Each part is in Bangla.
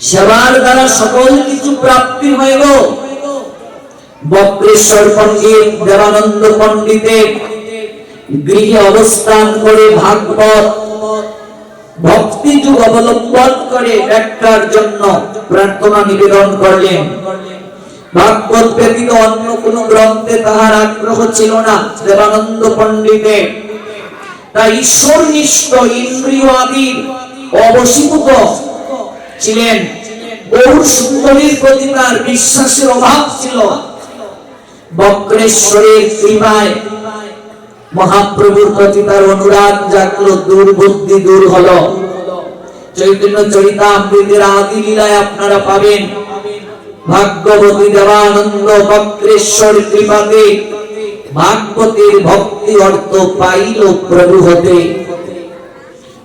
সেবার দ্বারা সকল কিছু প্রাপ্তি হইল। বক্রেশ্বর পণ্ডিত, দেবানন্দ পণ্ডিতের গৃহে অবস্থান করে ভাগবত ভক্তি যুগ অবলম্বন করে ব্যাখ্যার জন্য প্রার্থনা নিবেদন করলেন। ভাগবত ব্যতীত অন্য কোন গ্রন্থে তাহার আগ্রহ ছিল না দেবানন্দ পণ্ডিতের। তাই ঈশ্বরনিষ্ঠ ইন্দ্রিয় আদির অবশীভূত ছিলেন। বহু সুন্দরীর প্রতি তার বিশ্বাসের অভাব ছিল। বক্রেশ্বরের কৃপায় মহাপ্রভুর প্রতি তার অনুরাগ জাগলো দুর্বুদ্ধি দূর হলো। চৈতন্য চরিতামৃতের আদি লীলায় আপনারা পাবেন। ভাগ্যবতী দেবানন্দ বক্রেশ্বর কৃপাতে ভাগবতের ভক্তি অর্থ পাইল প্রভু হতে।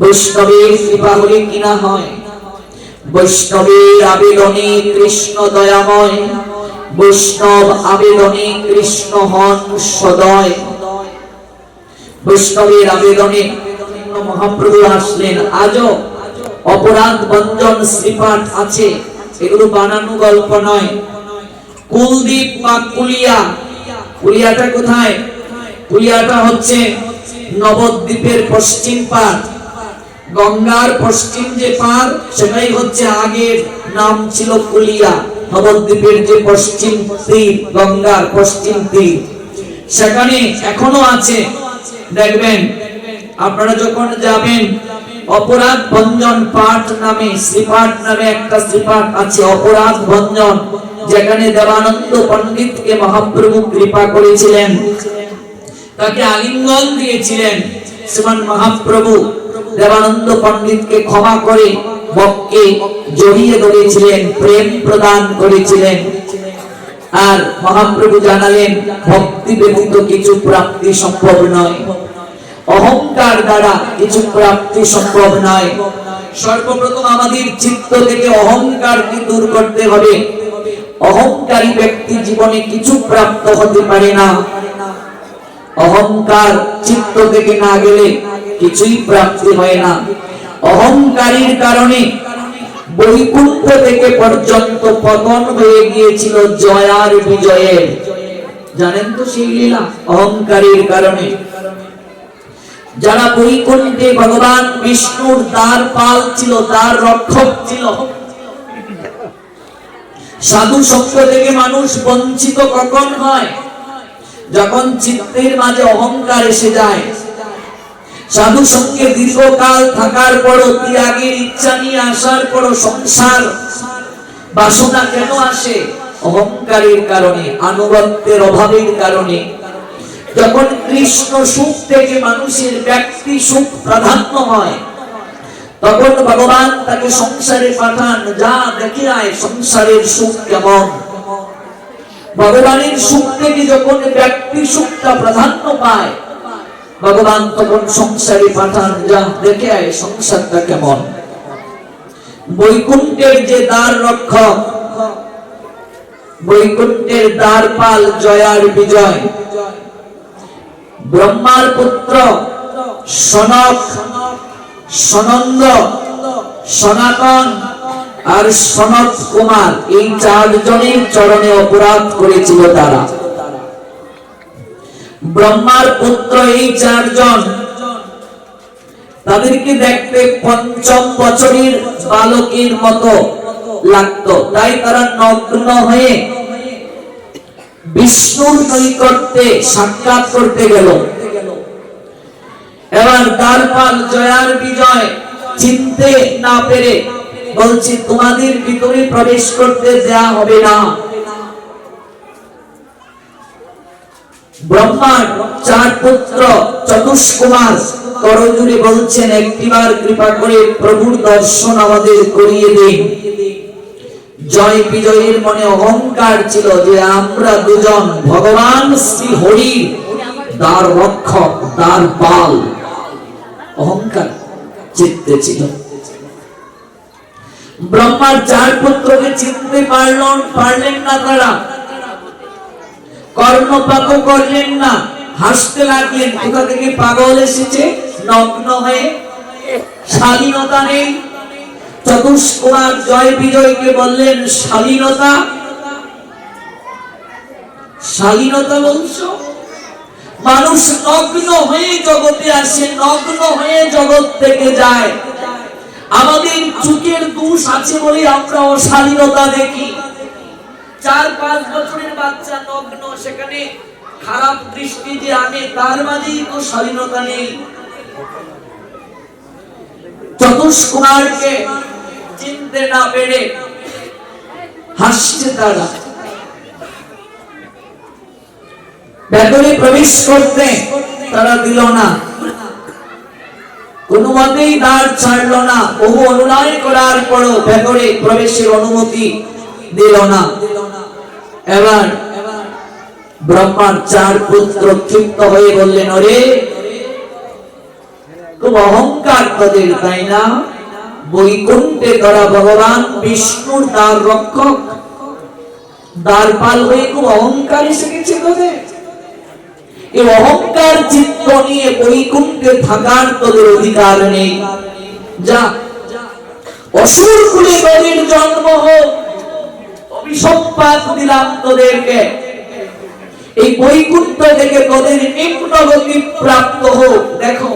বৈষ্ণবের কৃপা হলে কিনা হয়? বৈষ্ণবের আবেদনে কৃষ্ণ দয়াময়। বৈষ্ণব আবেদনে কৃষ্ণ হন সদয় বৈষ্ণবের আবেদনে মহাপ্রভু আসলেন। আজও অপরাধ বন্ধন শ্রীপাঠ আছে। এগুলো বানানো গল্প নয়। কুলদ্বীপ বা কুলিয়া। কুলিয়াটা কোথায়? কুলিয়াটা হচ্ছে নবদ্বীপের পশ্চিম পার গঙ্গার পশ্চিম যে পার, সেটাই হচ্ছে আগের নাম ছিল কুলিয়া, নবদ্বীপের যে পশ্চিম তীর, গঙ্গার পশ্চিম তীর। সেখানে এখনও আছে। দেখবেন, আপনারা যখন যাবেন, অপরাধ ভঞ্জন পাঠ নামে, শ্রীপাঠ নামে একটা শ্রীপাঠ আছে, অপরাধ ভঞ্জন, যেখানে দেবানন্দ পণ্ডিতকে মহাপ্রভু কৃপা করেছিলেন। তাকে আলিঙ্গন দিয়েছিলেন শ্রীমান মহাপ্রভু। দেবানন্দ পণ্ডিতকে ক্ষমা করে বককে জড়িয়ে ধরেছিলেন, প্রেম প্রদান করেছিলেন। আর মহাপ্রভু জানালেন, ভক্তি ব্যতীত কিছু প্রাপ্তি সম্ভব নয়। অহংকার দ্বারা কিছু প্রাপ্তি সম্ভব নয়। সর্বপ্রথম আমাদের চিত্ত থেকে অহংকারকে দূর করতে হবে। অহংকারী ব্যক্তি জীবনে কিছু প্রাপ্ত হতে পারে না। অহংকার চিত্ত থেকে না গেলে কিছুই প্রাপ্তি হয় না। অহংকারীর কারণে বৈকুণ্ঠ থেকে পর্যন্ত পতন হয়ে গিয়েছিল জয়ার বিজয়ের জানেন তো সেই লীলা? অহংকারীর কারণে। যারা বৈকুণ্ঠে ভগবান বিষ্ণুর দ্বার পাল ছিল দ্বার রক্ষক ছিল। সাধু সঙ্গ থেকে মানুষ বঞ্চিত কখন হয়? যখন চিত্তের মাঝে অহংকার এসে যায়। সাধু সঙ্গে দীর্ঘকাল থাকার পরও ত্যাগের ইচ্ছা নিয়ে আসার পরও সংসার বাসনা কেন আসে? অহংকারের কারণে, আনুগত্যের অভাবের কারণে। যখন কৃষ্ণ সুখ থেকে মানুষের ব্যক্তি সুখ প্রাধান্য হয়, তখন ভগবান তাকে সংসারে পাঠান, যা দেখে আয়, সংসারের সুখ কেমন? ভগবানের সুখ থেকে যখন ব্যক্তি সুখটা প্রাধান্য পায় ভগবান তখন সংসারে পাঠান যা দেখে আয় সংসারটা কেমন? বৈকুণ্ঠের যে দ্বার রক্ষক, বৈকুণ্ঠের দ্বার পাল জয়ার বিজয়। ব্রহ্মার পুত্র, সনক, সনন্দ, সনাতন আর সনত কুমার এই চারজনের চরণে অপরাধ করেছিল তারা। ব্রহ্মার পুত্র এই চারজন। তাদেরকে দেখতে পঞ্চম বছরের বালকের মতো লাগতো। তাই তারা নগ্ন হয়ে বিষ্ণুর নৈকট্যে সাক্ষাৎ করতে গেল। এবার দ্বারপাল জয়ার বিজয় চিনতে না পেরে বলছি, তোমাদের ভিতরে প্রবেশ করতে দেয়া হবে না। ব্রহ্মার চার পুত্র চতুষ্কুমার করজুড়ে বলছেন, একটিবার কৃপা করে প্রভুর দর্শন আমাদের করিয়ে দিন। জয় বিজয়ের মনে অহংকার ছিল যে আমরা দুজন ভগবান শ্রী হরি রক্ষক পাল। অহংকার চিত্তে ছিল। ব্রহ্মার চার পুত্রকে চিনতে পারল পারলেন না তারা। কর্ণপাক করলেন না, হাসতে লাগলেন। কোথা থেকে পাগল এসেছে? নগ্ন হয়ে। স্বাধীনতা নেই। চতুষ্কুমার জয় বিজয়কে বললেন, স্বাধীনতা? স্বাধীনতা বলছো? মানুষ নগ্ন হয়ে জগতে আসে, নগ্ন হয়ে জগৎ থেকে যায়। আমাদের চুকের দোষ আছে বলে আমরা অশালীনতা দেখি। চার পাঁচ বছরের বাচ্চা নগ্ন, সেখানে খারাপ দৃষ্টি যে আনে, তার মাঝেই তো স্বাধীনতা নেই। চিনতে না পেরে হাসছে তারা। ভেতরে প্রবেশ করতে তারা দিল না। কোন মতেই দ্বার ছাড়লো না। বহু অনুনয় করার পরও ভেতরে প্রবেশের অনুমতি দিল না। এবার ব্রহ্মার চার পুত্র ক্ষিপ্ত হয়ে বললেন, ওরে, খুব অহংকার তোদের, তাই না? বৈকুণ্ঠে তোরা ভগবান বিষ্ণুর দ্বার রক্ষক। দ্বারপাল হয়ে খুব অহংকার এসে গেছে তোদের। এই অহংকার চিত্ত নিয়ে বৈকুণ্ঠে থাকার তোদের অধিকার নেই। যা। অসুর কুলে তোদের জন্ম হোক। অভিসম্পাদ দিলাম তোদেরকে। এই বৈকুণ্ঠ থেকে তোদের নিম্নগতি প্রাপ্ত হোক। দেখো,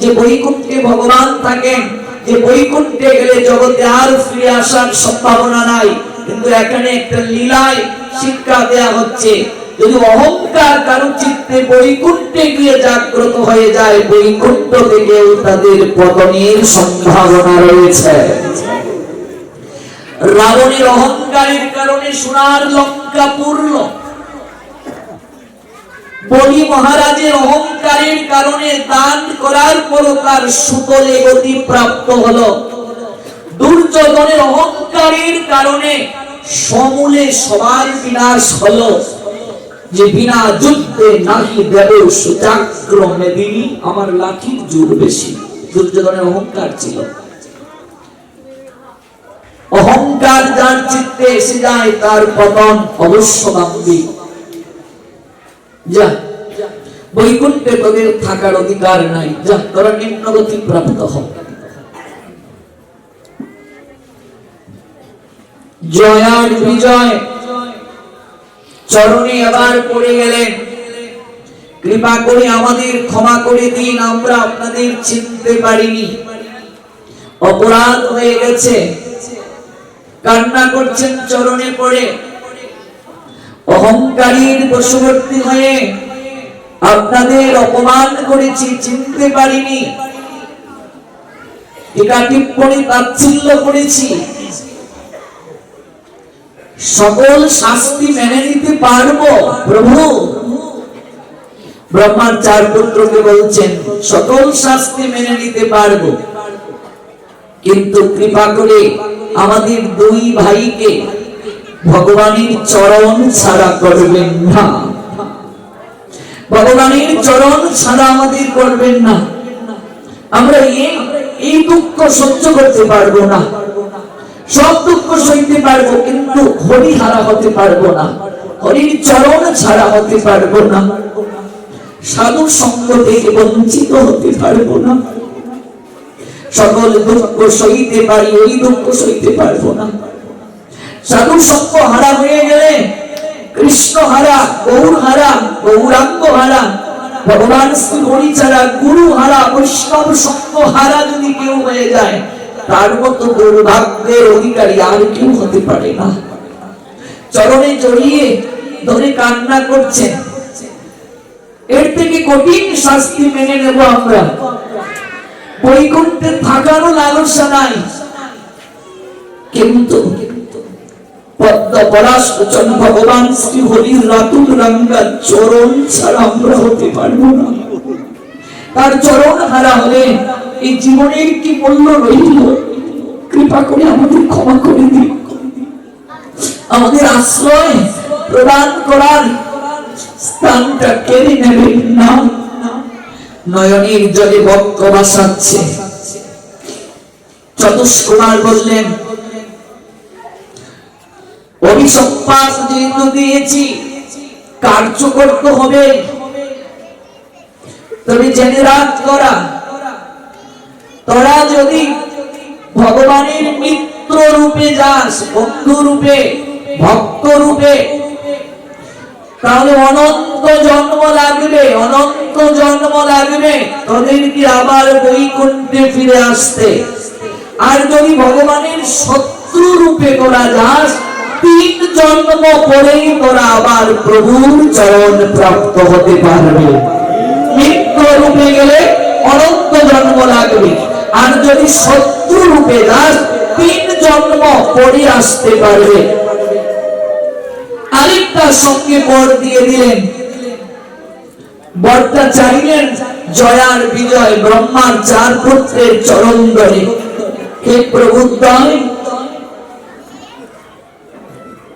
যে বৈকুণ্ঠে ভগবান থাকেন, যে বৈকুণ্ঠে গেলে জগতে আর ফিরে আসার সম্ভাবনা নাই। কিন্তু এখানে একটা লীলায় শিক্ষা দেয়া হচ্ছে, যদি অহংকার কারও চিত্তে বৈকুণ্ঠে গিয়ে জাগ্রত হয়ে যায়, বৈকুণ্ঠ থেকেও তাদের পতনের সম্ভাবনা রয়েছে। রাবণের অহংকারের কারণে সোনার লঙ্কা পূর্ণ বলি মহারাজের অহংকারের কারণে দান করার পর তার সুতলে গতি প্রাপ্ত হলো। দুর্যোধনের অহংকারের কারণে সমূলে সবার বিনাশ হলো। যে বিনা যুদ্ধে নাহি দেব সুচাক্রমে দিনি আমার লাঠির জোর বেশি। দুর্যোধনের অহংকার ছিল। অহংকার যার চিত্তে এসে যায়, তার পতন অবশ্য অবশ্যগামী যা, বৈকুণ্ঠে তোদের থাকার অধিকার নাই। যা, তোরা নিম্নগতি প্রাপ্ত হ। জয়ার বিজয় চরণে আবার পড়ে গেলেন। কৃপা করে আমাদের ক্ষমা করে দিন, আমরা আপনাদের চিনতে পারিনি। অপরাধ হয়ে গেছে। কান্না করছেন চরণে পড়ে। অহংকারীর বশবর্তী হয়ে আপনাদের অপমান করেছি, চিনতে পারিনি। টিকা টিপ্পণী তাচ্ছিল্য করেছি। সকল শাস্তি মেনে নিতে পারব, প্রভু। ব্রহ্মার চার পুত্রকে বলছেন, সকল শাস্তি মেনে নিতে পারব। কিন্তু কৃপা করে আমাদের দুই ভাইকে ভগবানের চরণ ছাড়া করবেন না। ভগবানের চরণ ছাড়া আমাদের করবেন না। আমরা এই দুঃখ সহ্য করতে পারব না। সব দুঃখ সইতে পারব, কিন্তু হরি হারা হতে পারব না। হরির চরণ ছাড়া হতে পারব না। সাধু সঙ্গ থেকে বঞ্চিত হতে পারব না। সকল দুঃখ সইতে পারি, ওই দুঃখ সইতে পারব না। সাধু সঙ্গ হারা হয়ে গেলে, কৃষ্ণ হারা, গৌর হারা, গৌরাঙ্গ হারা, ভগবান শ্রী হরি ছাড়া গুরু হারা, বৈষ্ণব সঙ্গ হারা যদি কেউ হয়ে যায়, তার মতো দুর্ভাগ্যের অধিকারী আর কেউ হতে পারে না। চরণে জড়িয়ে ধরে কান্না করছেন এর থেকে কঠিন শাস্তি মেনে নেব আমরা। বৈকুণ্ঠে থাকারও লালসা নাই। কিন্তু ভগবান শ্রী হরির রাতুল চরণ ছাড়া আমরা হতে না। তার চরণ হারা হলে এই জীবনের কি মূল্য রইল? কৃপা করে আমাদের ক্ষমা করে দিন। আমাদের আশ্রয় প্রদান করার স্থানটা কেড়ে নেবেন না। নয়নের জলে বক্ষ বাসাচ্ছে। চতুষ্কুমার বললেন অভিসম্পাদ যেহেতু দিয়েছি হবে। তবে জেনে রাখ করা তোরা যদি ভগবানের মিত্র রূপে যাস, বন্ধু রূপে, ভক্ত রূপে তাহলে অনন্ত জন্ম লাগবে, অনন্ত জন্ম লাগবে। তোদেরকে আবার বৈকুণ্ঠে ফিরে আসতে। আর যদি ভগবানের শত্রু রূপে করা যাস, তিন জন্ম পরেই তোরা আবার প্রভুর চরণ প্রাপ্ত হতে পারবে। মিত্র রূপে গেলে অনন্ত জন্ম লাগবে। আর যদি শত্রু রূপে যাস, তিন জন্ম পরে আসতে পারবে। আরেকটা সঙ্গে বর দিয়ে দিলেন। বরটা চাইলেন জয়ার বিজয়, ব্রহ্মার চার পুত্রের চরণ হে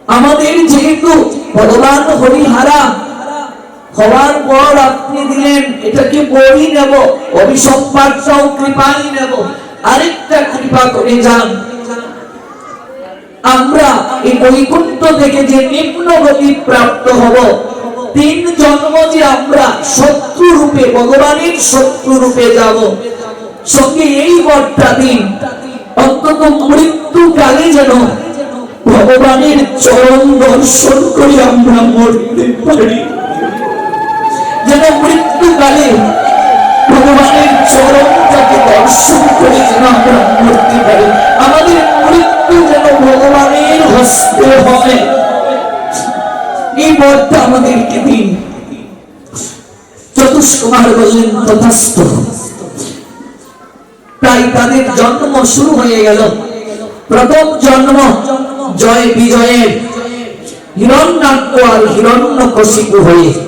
আমাদের যেহেতু ভগবান হরিহারা, হওয়ার পর আপনি দিলেন, এটাকে বই নেব অভিসম্পাদটাও কৃপাই নেব। আরেকটা কৃপা করে যান। আমরা এই বৈকুণ্ঠ থেকে যে নিম্ন গতি প্রাপ্ত হব, তিন জন্ম যে আমরা শত্রু রূপে, ভগবানের শত্রু রূপে যাব, সঙ্গে এই বরটা দিন। অন্তত মৃত্যুকালে যেন ভগবানের চরণ দর্শন করে আমরা মরতে পারি। যেন মৃত্যুকালে ভগবানের চরণটাকে দর্শন করে যেন আমরা মরতে পারি আমাদের মৃত্যু যেন ভগবানের হস্তে হয় এই বরটা আমাদেরকে দিন। চতুষ্কুমার বললেন তথাস্থ তাই তাদের জন্ম শুরু হয়ে গেল। প্রথম জন্ম জয় বিজয়ের। হিরণ্যাক্ষ আর হিরণ্য কশিপু হয়ে।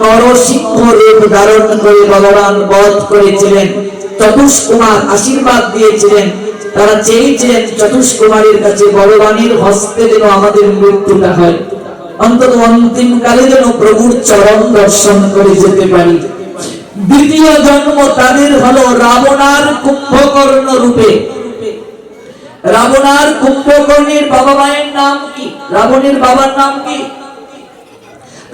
নরসিংহ রূপ ধারণ করে ভগবান বধ করেছিলেন। চতুষ্কুমার আশীর্বাদ দিয়েছিলেন। তারা চেয়েছিলেন চতুষ্কুমারের কাছে ভগবানের হস্তে যেন আমাদের মৃত্যুটা হয়। অন্তত যেন প্রভুর চরণ দর্শন করে যেতে পারি। দ্বিতীয় জন্ম তাদের হলো রাবণার কুম্ভকর্ণ রূপে। রাবণার কুম্ভকর্ণের বাবা মায়ের নাম কি? রাবণের বাবার নাম কি?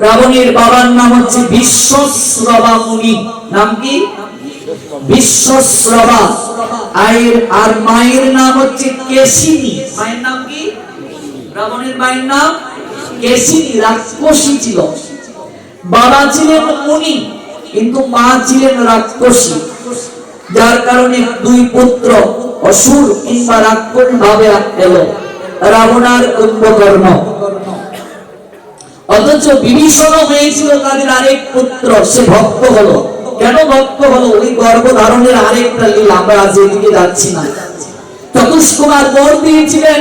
রাবণের বাবার নাম হচ্ছে বিশ্বশ্রবা মুনি। নাম কি? বিশ্বশ্রবা আয়ের আর মায়ের নাম হচ্ছে কেশিনী। মায়ের নাম কি? রাবণের মায়ের নাম কেশিনী, রাক্ষসী ছিল। বাবা ছিলেন মুনি, কিন্তু মা ছিলেন রাক্ষসী। যার কারণে দুই পুত্র, অসুর কিংবা রাক্ষস ভাবে এলো রাবণার কুম্ভকর্ণ। অথচ বিভীষণ হয়েছিল তাদের আরেক পুত্র, সে ভক্ত হলো। কেন ভক্ত হলো? ওই গর্ভ ধারণের আরেকটা লীলা, আমরা আজ এদিকে যাচ্ছি না। চতুষ্কুমার বর দিয়েছিলেন।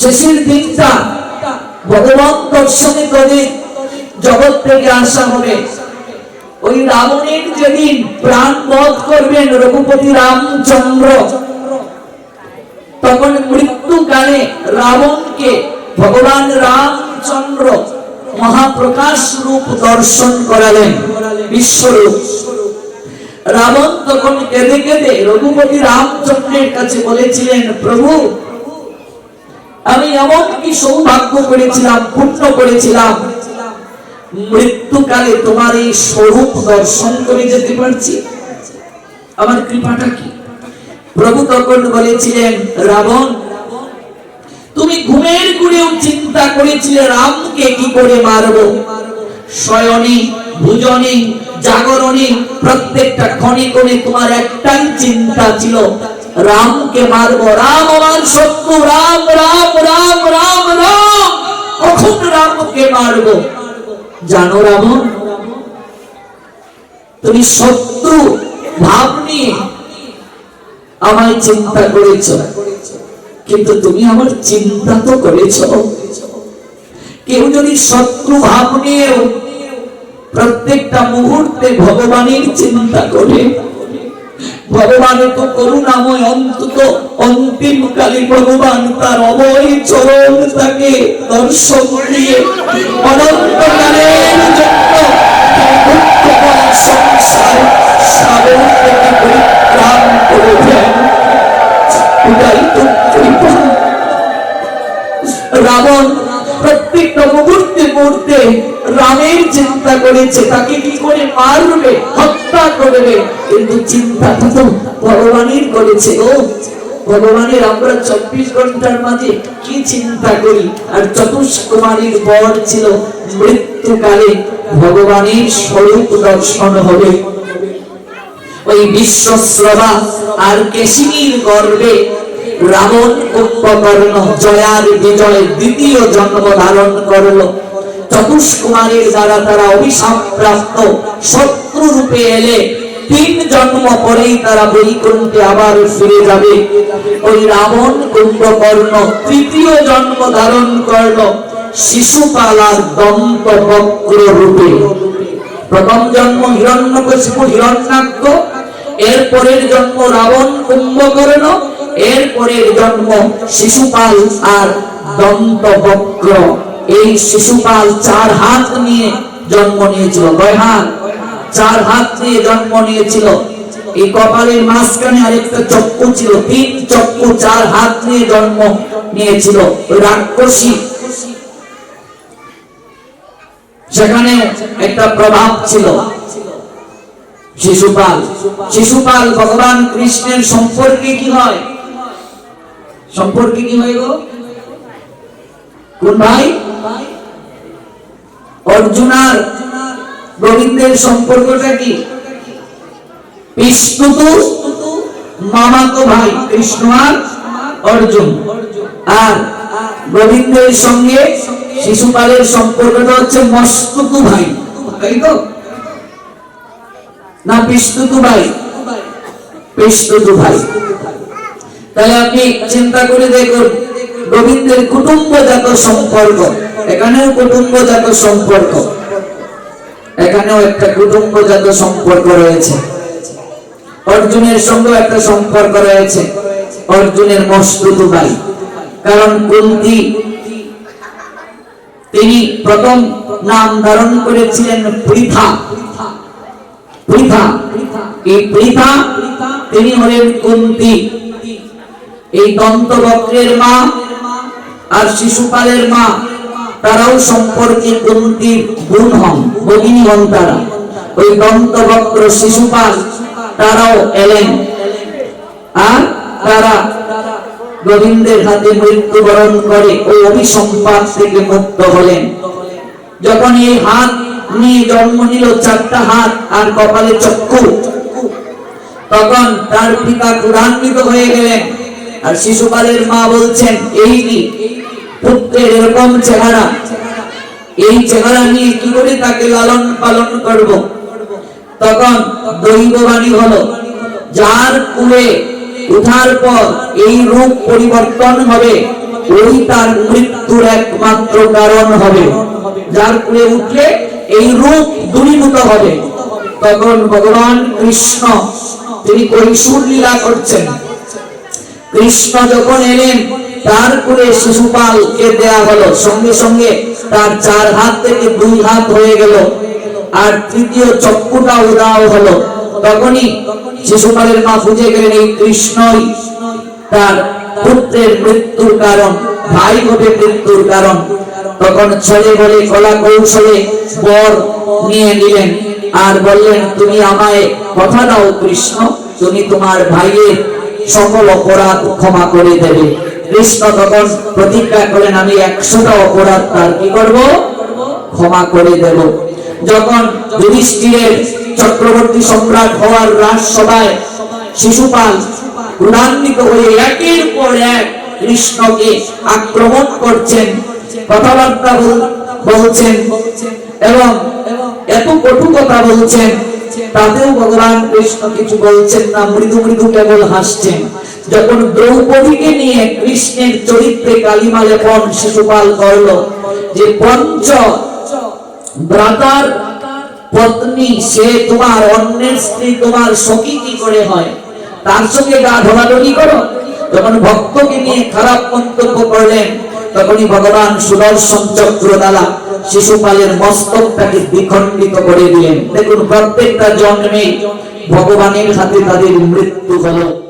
শেষের দিনটা ভগবান দর্শনে করে জগৎ থেকে আসা হবে। ওই রাবণের যেদিন প্রাণ বধ করবেন রঘুপতি রামচন্দ্র, তখন মৃত্যুকালে রাবণকে ভগবান রামচন্দ্র মহাপ্রকাশ রূপ দর্শন করালেন বিশ্বরূপ। রাবণ তখন কেঁদে কেঁদে রঘুপতি রামচন্দ্রের কাছে বলেছিলেন, প্রভু, আমি এমন কি সৌভাগ্য করেছিলাম, পুণ্য করেছিলাম? মৃত্যুকালে তোমার এই স্বরূপ দর্শন করে যেতে পারছি? আমার কৃপাটা কি? প্রভু তখন বলেছিলেন, রাবণ তুমি ঘুমের ঘুরেও চিন্তা করেছিলে রামকে কি করে মারব? শয়নে, ভুজনে, জাগরণে, প্রত্যেকটা ক্ষণে ক্ষণে তোমার একটাই চিন্তা ছিল, রামকে মারব। রাম আমার শত্রু, রাম রাম রাম রাম রাম, কখন মারবো? জানো রাবণ তুমি শত্রু ভাব নিয়ে আমায় চিন্তা করেছ। কিন্তু তুমি আমার চিন্তা তো করেছ। কেউ যদি শত্রু ভাব নিয়েও প্রত্যেকটা মুহূর্তে ভগবানের চিন্তা করে ভগবানের তো করুণাময় অন্তত অন্তিম কালে ভগবান তার অবয় চরণ তাকে দর্শন দিয়ে অনন্তকালের জন্য সংসার সাগর থেকে পরিত্রাণ করে দেন। তো রামের চিন্তা করেছে, তাকে কি করে মারবে, হত্যা করবে? কিন্তু ভগবানের করেছে ও ভগবানের, আমরা চব্বিশ ঘণ্টার মাঝে কি চিন্তা করি? আর ছিল মৃত্যুকালে ভগবানের স্বরূপ দর্শন হবে। ওই বিশ্বশ্রবা আর কেশিনীর গর্বে রাবণ কুম্ভকর্ণ জয়ার বিজয় দ্বিতীয় জন্ম ধারণ করল। চতুষ্কুমারীর দ্বারা তারা অভিশাপ প্রাপ্ত শত্রু রূপে এলে তিন জন্ম পরেই তারা বৈকুণ্ঠে আবার ফিরে যাবে। ওই রাবণ কুম্ভকর্ণ তৃতীয় জন্ম ধারণ করল শিশুপালার দন্ত বক্র রূপে। প্রথম জন্ম হিরণ্যকশিপু হিরণ্যাক্ষ, এর পরের জন্ম রাবণ কুম্ভকর্ণ এর পরের জন্ম শিশুপাল আর দন্ত বক্র এই শিশুপাল চার হাত নিয়ে জন্ম নিয়েছিল। কয় চার হাত নিয়ে জন্ম নিয়েছিল। এই কপালের মাঝখানে আরেকটা চক্ষু ছিল। তিন চক্ষু চার হাত নিয়ে জন্ম নিয়েছিল। রাক্ষসী। সেখানে একটা প্রভাব ছিল। শিশুপাল। শিশুপাল ভগবান কৃষ্ণের সম্পর্কে কি হয়? সম্পর্কে কি হয় গো কোন ভাই? অর্জুনার গোবিন্দের সম্পর্কটা কি? বিষ্ণুতু মামাতো ভাই কৃষ্ণ আর অর্জুন। আর গোবিন্দের সঙ্গে শিশুপালের সম্পর্কটা হচ্ছে মস্তুতু ভাই। তাই তো? না, বিষ্ণুতু ভাই। বিষ্ণুতু ভাই। তাহলে আপনি চিন্তা করে দেখুন, গোবিন্দের কুটুম্বজাত সম্পর্ক। এখানেও কুটুম্বজাত সম্পর্ক। এখানেও একটা কুটুম্বজাত সম্পর্ক রয়েছে। অর্জুনের সঙ্গে একটা সম্পর্ক রয়েছে। অর্জুনের মস্তুত ভাই কারণ কুন্তি, তিনি প্রথম নাম ধারণ করেছিলেন পৃথা। পৃথা। এই পৃথা, তিনি হলেন কুন্তি। এই দন্তবক্রের মা আর শিশুপালের মা, তারাও সম্পর্কে কুন্তির বোন হন, ভগিনী হন তারা। ওই দন্তবক্র শিশুপাল, তারাও এলেন। আর তারা গোবিন্দের হাতে মৃত্যুবরণ করে ওই অভিসম্পাদ থেকে মুক্ত হলেন। যখন এই হাত নিয়ে জন্ম নিল, চারটা হাত আর কপালে চক্ষু, তখন তার পিতা ক্রুধান্বিত হয়ে গেলেন। আর শিশুপালের মা বলছেন, এই কি পুত্রের এরকম চেহারা। এই চেহারা নিয়ে কি করে তাকে লালন পালন করব? তখন দৈববাণী হলো, যার কুলে উঠার পর এই রূপ পরিবর্তন হবে, ওই তার মৃত্যুর একমাত্র কারণ হবে। যার কুলে উঠলে এই রূপ দূরীভূত হবে। তখন ভগবান কৃষ্ণ, তিনি কৈশোর লীলা করছেন। কৃষ্ণ যখন এলেন, তার করে শিশুপালকে দেয়া হলো। সঙ্গে সঙ্গে তার চার হাত থেকে দুই হাত হয়ে গেল। আর তৃতীয় চক্ষুটা উদাও হলো। তখনই শিশুপালের মা বুঝে গেলেন, এই কৃষ্ণই তার পুত্রের মৃত্যুর কারণ, ভাই হবে মৃত্যুর কারণ। তখন ছেলে বলে কলা কৌশলে বর নিয়ে নিলেন। আর বললেন, তুমি আমায় কথা দাও কৃষ্ণ, তুমি তোমার ভাইয়ের সকল অপরাধ ক্ষমা করে দেবে। কৃষ্ণ তখন প্রতিজ্ঞা করেন আমি একশোটা অপরাধ তার কি করব? ক্ষমা করে দেব। যখন যুধিষ্ঠিরের চক্রবর্তী সম্রাট হওয়ার রাজসভায় শিশুপাল ক্রুধান্বিত হয়ে একের পর এক কৃষ্ণকে আক্রমণ করছেন, কথাবার্তা বলছেন এবং এত কটু কথা বলছেন তাতেও ভগবান কৃষ্ণ কিছু বলছেন না, মৃদু মৃদু কেবল হাসছেন। যখন দ্রৌপদীকে নিয়ে কৃষ্ণের চরিত্রে কালিমা লেপন শিশুপাল করল, যে পঞ্চ ভ্রাতার পত্নী, সে তোমার অন্যের স্ত্রী, তোমার সখী কি করে হয়? তার সঙ্গে গা ঢোলাঢলি করো। যখন ভক্তকে নিয়ে খারাপ মন্তব্য করলেন, তখনই ভগবান সুদর্শন চক্র দ্বারা শিশুপালের মস্তকটাকে বিখণ্ডিত করে দিলেন। দেখুন প্রত্যেকটা জন্মে ভগবানের হাতে তাদের মৃত্যু হলো।